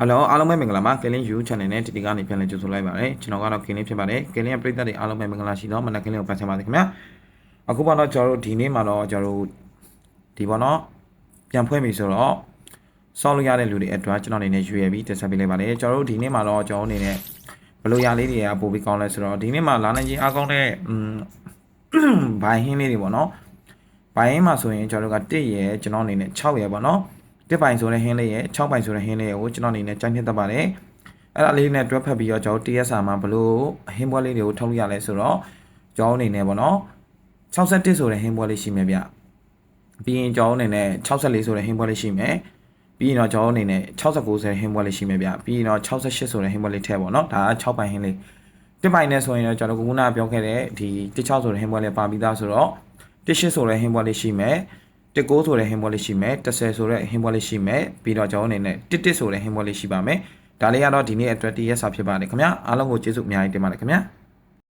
ဟယ်လိုအားလုံးပဲမင်္ဂလာပါကလင်း YouTube channel နဲ့ဒီဒီကနေပြန်လည်ကြိုဆိုလိုက်ပါရစေကျွန်တော်ကတော့ကလင်းဖြစ်ပါတယ်ကလင်းရဲ့ပရိသတ်တွေအားလုံးပဲမင်္ဂလာရှိတော့မနက်ကလင်းကိုပတ်ချင်ပါတယ်ခင်ဗျာအခုပေါ့တော့ကျွန်တော်တို့ဒီနေ့မှာတော့ကျွန်တော်တို့ဒီပေါ့နော်ပြန်ဖွဲ့ပြီဆိုတော့စောက်လို့ရတဲ့လူတွေအတွက်ကျွန်တော်အနေနဲ့ရွေးပြီးတက်ဆက်ပေးလိုက်ပါတယ်ကျွန်တော်တို့ဒီနေ့မှာတော့ကျွန်တော်အနေနဲ့ဘလို့ရလေးတွေကပို့ပြီးကောင်းလဲဆိုတော့ဒီနေ့မှာလာနိုင်ချင်းအားကောင်းတဲ့อืมဘိုင်ဟင်းလေးတွေပေါ့နော်ဘိုင်ဟင်းမှာဆိုရင်ကျွန်တော်တို့က1ရယ်ကျွန်တော်အနေနဲ့6ရယ်ပေါ့နော် တစ်ပိုင်ဆိုတဲ့ဟင်းလေးရဲ့6ပိုင်ဆိုတဲ့ဟင်းလေးကိုကျွန်တော်အနေနဲ့ကြိုက်နှစ်သက်ပါတယ်အဲ့ဒါလေးနဲ့တွဲဖက်ပြီးတော့ကျွန်တော် TSR မှာဘလို့ဟင်းပွဲလေးတွေကိုထုတ်လို့ရလဲဆိုတော့ကျွန်တော်အနေနဲ့ပေါ့နော်61ဆိုတဲ့ဟင်းပွဲလေးရှိမယ်ဗျပြီးရင်ကျွန်တော်အနေနဲ့64ဆိုတဲ့ဟင်းပွဲလေးရှိမယ်ပြီးရင်တော့ကျွန်တော်အနေနဲ့69ဆိုတဲ့ဟင်းပွဲလေးရှိမယ်ဗျပြီးရင်တော့68ဆိုတဲ့ဟင်းပွဲလေးထည့်ပေါ့နော်ဒါက6ပိုင်ဟင်းလေးတစ်ပိုင်နဲ့ဆိုရင်တော့ကျွန်တော်ကခုနကပြောခဲ့တဲ့ဒီ16ဆိုတဲ့ဟင်းပွဲလေးပါပြီးသားဆိုတော့18ဆိုတဲ့ဟင်းပွဲလေးရှိမယ် 19ဆိုတဲ့ဟင်းပွဲလေးရှိမယ်10ဆိုတဲ့ဟင်းပွဲလေးရှိမယ်ပြီးတော့ကျွန်တော်အနေနဲ့11ဆိုတဲ့ဟင်းပွဲလေးရှိပါမယ်ဒါလေးကတော့ဒီနေ့အတွက်တရက်စာဖြစ်ပါတယ်ခင်ဗျာအားလုံးကိုကျေးဇူးအများကြီးတင်ပါတယ်ခင်ဗျာ